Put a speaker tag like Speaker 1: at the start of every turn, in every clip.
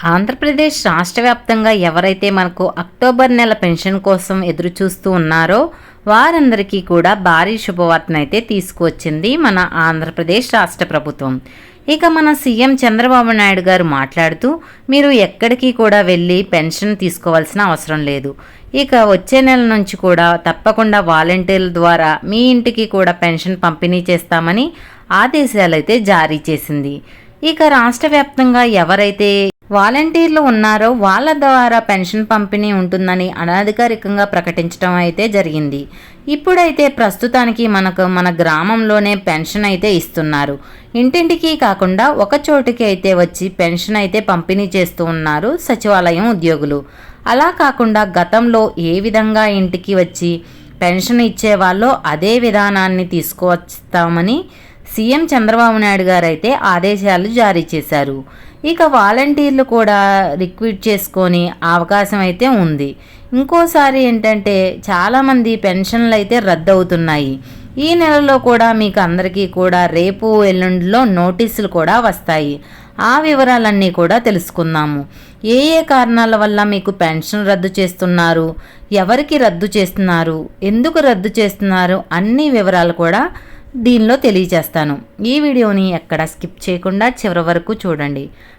Speaker 1: ఆంధ్రప్రదేశ్ రాష్ట్ర వ్యాప్తంగా ఎవరైతే మనకు అక్టోబర్ నెల పెన్షన్ కోసం ఎదురు చూస్తూ ఉన్నారో వారందరికీ కూడా భారీ శుభవార్తనైతే తీసుకువచ్చింది మన ఆంధ్రప్రదేశ్ రాష్ట్ర ప్రభుత్వం. ఇక మన సీఎం చంద్రబాబు నాయుడు గారు మాట్లాడుతూ మీరు ఎక్కడికి కూడా వెళ్ళి పెన్షన్ తీసుకోవాల్సిన అవసరం లేదు. ఇక వచ్చే నెల నుంచి కూడా తప్పకుండా వాలంటీర్ల ద్వారా మీ ఇంటికి కూడా పెన్షన్ పంపిణీ చేస్తామని ఆదేశాలైతే జారీ చేసింది. ఇక రాష్ట్ర వ్యాప్తంగా ఎవరైతే వాలంటీర్లు ఉన్నారో వాళ్ళ ద్వారా పెన్షన్ పంపిణీ ఉంటుందని అనధికారికంగా ప్రకటించడం అయితే జరిగింది. ఇప్పుడైతే ప్రస్తుతానికి మనకు మన గ్రామంలోనే పెన్షన్ అయితే ఇస్తున్నారు. ఇంటింటికి కాకుండా ఒక చోటుకి అయితే వచ్చి పెన్షన్ అయితే పంపిణీ చేస్తూ ఉన్నారు సచివాలయం ఉద్యోగులు. అలా కాకుండా గతంలో ఏ విధంగా ఇంటికి వచ్చి పెన్షన్ ఇచ్చేవాళ్ళో అదే విధానాన్ని తీసుకువస్తామని సీఎం చంద్రబాబు నాయుడు గారైతే ఆదేశాలు జారీ చేశారు. ఇక వాలంటీర్లు కూడా రిక్విట్ చేసుకొని అవకాశం అయితే ఉంది. ఇంకోసారి ఏంటంటే చాలామంది పెన్షన్లు అయితే రద్దు అవుతున్నాయి ఈ నెలలో కూడా మీకు అందరికీ కూడా రేపు ఎల్లుండిలో నోటీసులు కూడా వస్తాయి. ఆ వివరాలన్నీ కూడా తెలుసుకుందాము. ఏ ఏ కారణాల వల్ల మీకు పెన్షన్ రద్దు చేస్తున్నారు? ఎవరికి రద్దు చేస్తున్నారు? ఎందుకు రద్దు చేస్తున్నారు? అన్ని వివరాలు కూడా దీనిలో తెలియజేస్తాను. ఈ వీడియోని ఎక్కడ స్కిప్ చేయకుండా చివరి వరకు చూడండి.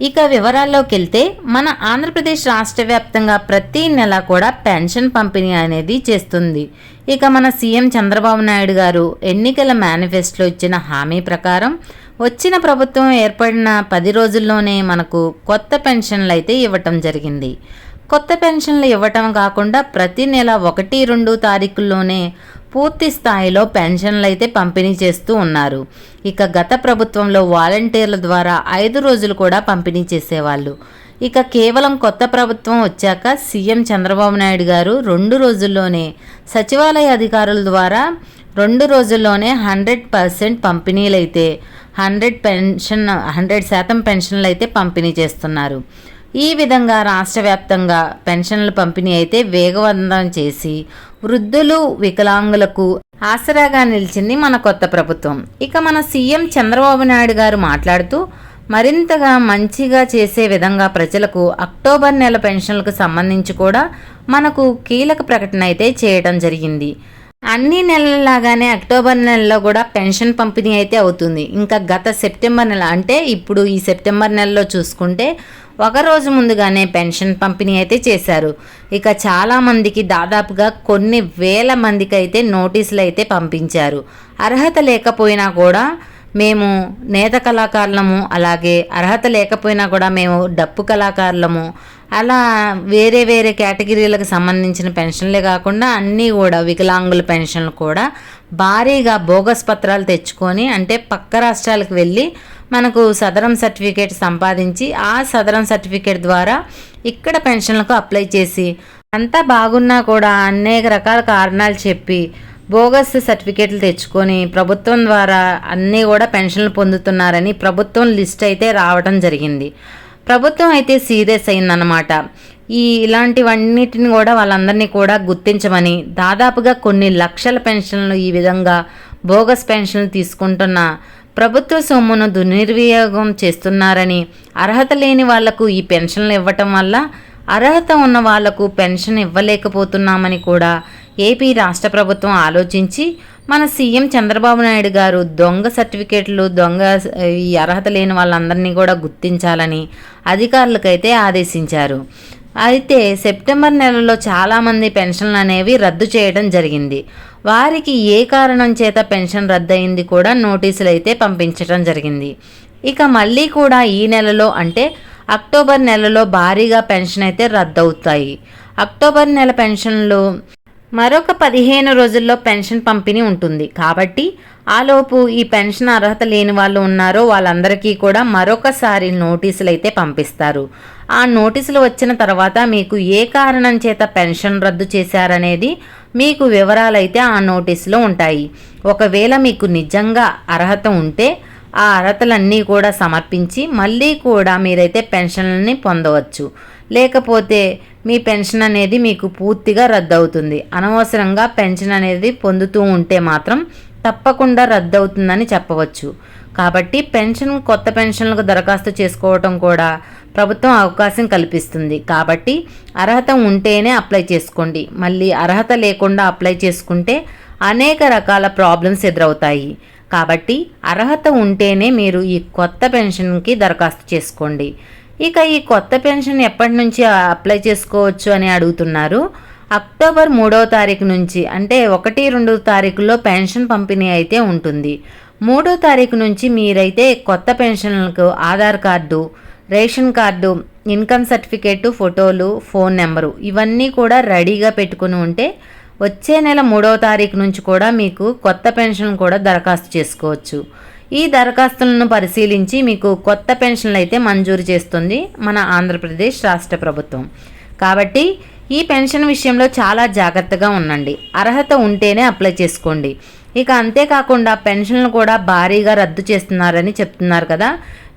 Speaker 1: ఇక వివరాల్లోకి వెళ్తే మన ఆంధ్రప్రదేశ్ రాష్ట్ర వ్యాప్తంగా ప్రతి నెల కూడా పెన్షన్ పంపిణీ అనేది చేస్తుంది. ఇక మన సీఎం చంద్రబాబు నాయుడు గారు ఎన్నికల మేనిఫెస్టోలో ఇచ్చిన హామీ ప్రకారం వచ్చిన ప్రభుత్వం ఏర్పడిన పది రోజుల్లోనే మనకు కొత్త పెన్షన్లు అయితే ఇవ్వటం జరిగింది. కొత్త పెన్షన్లు ఇవ్వటం కాకుండా ప్రతి నెల ఒకటి రెండు తారీఖుల్లోనే పూర్తి స్థాయిలో పెన్షన్లు అయితే పంపిణీ చేస్తూ ఉన్నారు. ఇక గత ప్రభుత్వంలో వాలంటీర్ల ద్వారా ఐదు రోజులు కూడా పంపిణీ చేసేవాళ్ళు. ఇక కేవలం కొత్త ప్రభుత్వం వచ్చాక సీఎం చంద్రబాబు నాయుడు గారు రెండు రోజుల్లోనే సచివాలయ అధికారుల ద్వారా రెండు రోజుల్లోనే హండ్రెడ్ పర్సెంట్ పంపిణీలు అయితే హండ్రెడ్ పెన్షన్ హండ్రెడ్ శాతం పెన్షన్లు అయితే పంపిణీ చేస్తున్నారు. ఈ విధంగా రాష్ట్ర వ్యాప్తంగా పెన్షన్ల పంపిణీ అయితే వేగవంతం చేసి వృద్ధులు వికలాంగులకు ఆసరాగా నిలిచింది మన కొత్త ప్రభుత్వం. ఇక మన సీఎం చంద్రబాబు నాయుడు గారు మాట్లాడుతూ మరింతగా మంచిగా చేసే విధంగా ప్రజలకు అక్టోబర్ నెల పెన్షన్లకు సంబంధించి కూడా మనకు కీలక ప్రకటన అయితే చేయడం జరిగింది. అన్ని నెలలాగానే అక్టోబర్ నెలలో కూడా పెన్షన్ పంపిణీ అయితే అవుతుంది. ఇంకా గత సెప్టెంబర్ నెల అంటే ఇప్పుడు ఈ సెప్టెంబర్ నెలలో చూసుకుంటే ఒక రోజు ముందుగానే పెన్షన్ పంపిణీ అయితే చేశారు. ఇక చాలామందికి దాదాపుగా కొన్ని వేల మందికి అయితే నోటీసులు అయితే పంపించారు. అర్హత లేకపోయినా కూడా మేము నేత కళాకారులము అలాగే అర్హత లేకపోయినా కూడా మేము డప్పు కళాకారులము అలా వేరే వేరే కేటగిరీలకు సంబంధించిన పెన్షన్లే కాకుండా అన్నీ కూడా వికలాంగుల పెన్షన్లు కూడా భారీగా బోగస్ పత్రాలు తెచ్చుకొని అంటే పక్క రాష్ట్రాలకు వెళ్ళి మనకు సదరం సర్టిఫికేట్ సంపాదించి ఆ సదరం సర్టిఫికేట్ ద్వారా ఇక్కడ పెన్షన్లకు అప్లై చేసి అంతా బాగున్నా కూడా అనేక రకాల కారణాలు చెప్పి బోగస్ సర్టిఫికేట్లు తెచ్చుకొని ప్రభుత్వం ద్వారా అన్నీ కూడా పెన్షన్లు పొందుతున్నారని ప్రభుత్వం లిస్ట్ అయితే రావడం జరిగింది. ప్రభుత్వం అయితే సీరియస్ అయిందన్నమాట. ఈ ఇలాంటివన్నిటిని కూడా వాళ్ళందరినీ కూడా గుర్తించమని దాదాపుగా కొన్ని లక్షల పెన్షన్లు ఈ విధంగా బోగస్ పెన్షన్లు తీసుకుంటున్న ప్రభుత్వ సొమ్మును దుర్వినియోగం చేస్తున్నారని అర్హత లేని వాళ్ళకు ఈ పెన్షన్లు ఇవ్వటం వల్ల అర్హత ఉన్న వాళ్ళకు పెన్షన్ ఇవ్వలేకపోతున్నామని కూడా ఏపీ రాష్ట్ర ప్రభుత్వం ఆలోచించి మన సీఎం చంద్రబాబు నాయుడు గారు దొంగ సర్టిఫికేట్లు దొంగ ఈ అర్హత లేని వాళ్ళందరినీ కూడా గుర్తించాలని అధికారులకైతే ఆదేశించారు. అయితే సెప్టెంబర్ నెలలో చాలామంది పెన్షన్లు అనేవి రద్దు చేయడం జరిగింది. వారికి ఏ కారణం చేత పెన్షన్ రద్దయింది కూడా నోటీసులు అయితే పంపించడం జరిగింది. ఇక మళ్ళీ కూడా ఈ నెలలో అంటే అక్టోబర్ నెలలో భారీగా పెన్షన్ అయితే రద్దవుతాయి. అక్టోబర్ నెల పెన్షన్లు మరొక పదిహేను రోజుల్లో పెన్షన్ పంపిణీ ఉంటుంది. కాబట్టి ఆలోపు ఈ పెన్షన్ అర్హత లేని వాళ్ళు ఉన్నారో వాళ్ళందరికీ కూడా మరొకసారి నోటీసులు అయితే పంపిస్తారు. ఆ నోటీసులు వచ్చిన తర్వాత మీకు ఏ కారణం చేత పెన్షన్ రద్దు చేశారనేది మీకు వివరాలు అయితే ఆ నోటీసులో ఉంటాయి. ఒకవేళ మీకు నిజంగా అర్హత ఉంటే ఆ అర్హతలన్నీ కూడా సమర్పించి మళ్ళీ కూడా మీరైతే పెన్షన్లని పొందవచ్చు. లేకపోతే మీ పెన్షన్ అనేది మీకు పూర్తిగా రద్దు అవుతుంది అనవసరంగా పెన్షన్ అనేది పొందుతూ ఉంటే మాత్రం తప్పకుండా రద్దు అవుతుందని చెప్పవచ్చు. కాబట్టి పెన్షన్ కొత్త పెన్షన్లకు దరఖాస్తు చేసుకోవటం కూడా ప్రభుత్వం అవకాశం కల్పిస్తుంది. కాబట్టి అర్హత ఉంటేనే అప్లై చేసుకోండి. మళ్ళీ అర్హత లేకుండా అప్లై చేసుకుంటే అనేక రకాల ప్రాబ్లమ్స్ ఎదురవుతాయి. కాబట్టి అర్హత ఉంటేనే మీరు ఈ కొత్త పెన్షన్కి దరఖాస్తు చేసుకోండి. ఇక ఈ కొత్త పెన్షన్ ఎప్పటి నుంచి అప్లై చేసుకోవచ్చు అని అడుగుతున్నారు. అక్టోబర్ మూడవ తారీఖు నుంచి అంటే ఒకటి రెండు తారీఖుల్లో పెన్షన్ పంపిణీ అయితే ఉంటుంది. మూడో తారీఖు నుంచి మీరైతే కొత్త పెన్షన్లకు Aadhaar card ration card income certificate ఫోటోలు ఫోన్ నెంబరు ఇవన్నీ కూడా రెడీగా పెట్టుకుని ఉంటే వచ్చే నెల మూడవ తారీఖు నుంచి కూడా మీకు కొత్త పెన్షన్ కూడా దరఖాస్తు చేసుకోవచ్చు. ఈ దరఖాస్తులను పరిశీలించి మీకు కొత్త పెన్షన్లు అయితే మంజూరు చేస్తుంది మన ఆంధ్రప్రదేశ్ రాష్ట్ర ప్రభుత్వం. కాబట్టి ఈ పెన్షన్ విషయంలో చాలా జాగ్రత్తగా ఉండండి. అర్హత ఉంటేనే అప్లై చేసుకోండి. ఇక అంతేకాకుండా పెన్షన్లు కూడా భారీగా రద్దు చేస్తున్నారని చెప్తున్నారు కదా.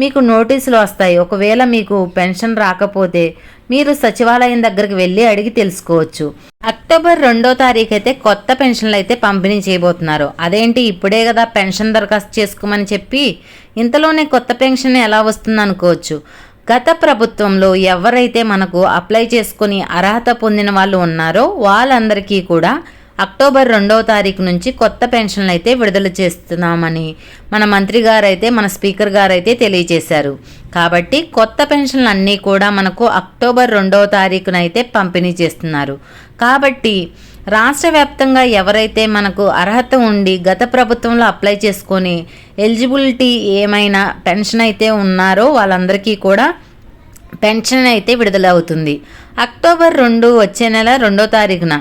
Speaker 1: మీకు నోటీసులు వస్తాయి. ఒకవేళ మీకు పెన్షన్ రాకపోతే మీరు సచివాలయం దగ్గరికి వెళ్ళి అడిగి తెలుసుకోవచ్చు. అక్టోబర్ రెండో తారీఖు అయితే కొత్త పెన్షన్లు అయితే పంపిణీ చేయబోతున్నారు. అదేంటి? ఇప్పుడే కదా పెన్షన్ దరఖాస్తు చేసుకోమని చెప్పి ఇంతలోనే కొత్త పెన్షన్ ఎలా వస్తుంది అనుకోవచ్చు. గత ప్రభుత్వంలో ఎవరైతే మనకు అప్లై చేసుకుని అర్హత పొందిన వాళ్ళు ఉన్నారో వాళ్ళందరికీ కూడా అక్టోబర్ రెండవ తారీఖు నుంచి కొత్త పెన్షన్లు అయితే విడుదల చేస్తున్నామని మన మంత్రి గారైతే మన స్పీకర్ గారైతే తెలియజేశారు. కాబట్టి కొత్త పెన్షన్లు అన్నీ కూడా మనకు అక్టోబర్ రెండవ తారీఖునైతే పంపిణీ చేస్తున్నారు. కాబట్టి రాష్ట్ర వ్యాప్తంగా ఎవరైతే మనకు అర్హత ఉండి గత ప్రభుత్వంలో అప్లై చేసుకొని ఎలిజిబిలిటీ ఏమైనా పెన్షన్ అయితే ఉన్నారో వాళ్ళందరికీ కూడా పెన్షన్ అయితే విడుదలవుతుంది. అక్టోబర్ రెండు వచ్చే నెల రెండో తారీఖున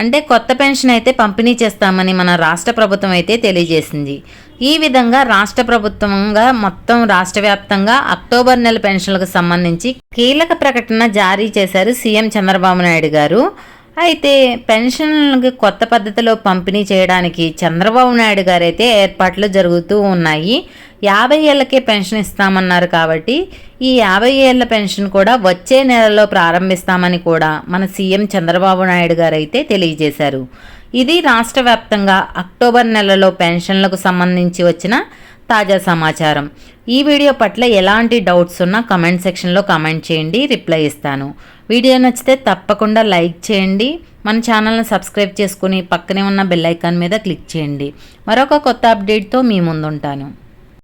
Speaker 1: అంటే కొత్త పెన్షన్ అయితే పంపిణీ చేస్తామని మన రాష్ట్ర ప్రభుత్వం అయితే తెలియజేసింది. ఈ విధంగా రాష్ట్ర ప్రభుత్వంగా మొత్తం రాష్ట్ర వ్యాప్తంగా అక్టోబర్ నెల పెన్షన్లకు సంబంధించి కీలక ప్రకటన జారీ చేశారు సీఎం చంద్రబాబు నాయుడు గారు. అయితే పెన్షన్లకి కొత్త పద్ధతిలో పంపిణీ చేయడానికి చంద్రబాబు నాయుడు గారైతే ఏర్పాట్లు జరుగుతూ ఉన్నాయి. యాభై ఏళ్ళకే పెన్షన్ ఇస్తామన్నారు కాబట్టి ఈ యాభై ఏళ్ళ పెన్షన్ కూడా వచ్చే నెలలో ప్రారంభిస్తామని కూడా మన సీఎం చంద్రబాబు నాయుడు గారైతే తెలియజేశారు. ఇది రాష్ట్ర వ్యాప్తంగా అక్టోబర్ నెలలో పెన్షన్లకు సంబంధించి వచ్చిన తాజా సమాచారం. ఈ వీడియో పట్ల ఎలాంటి డౌట్స్ ఉన్నా కమెంట్ సెక్షన్లో కమెంట్ చేయండి రిప్లై ఇస్తాను. వీడియో నచ్చితే తప్పకుండా లైక్ చేయండి మన ఛానల్ని సబ్స్క్రైబ్ చేసుకుని పక్కనే ఉన్న బెల్ ఐకాన్ మీద క్లిక్ చేయండి. మరొక కొత్త అప్డేట్తో మీ ముందుంటాను.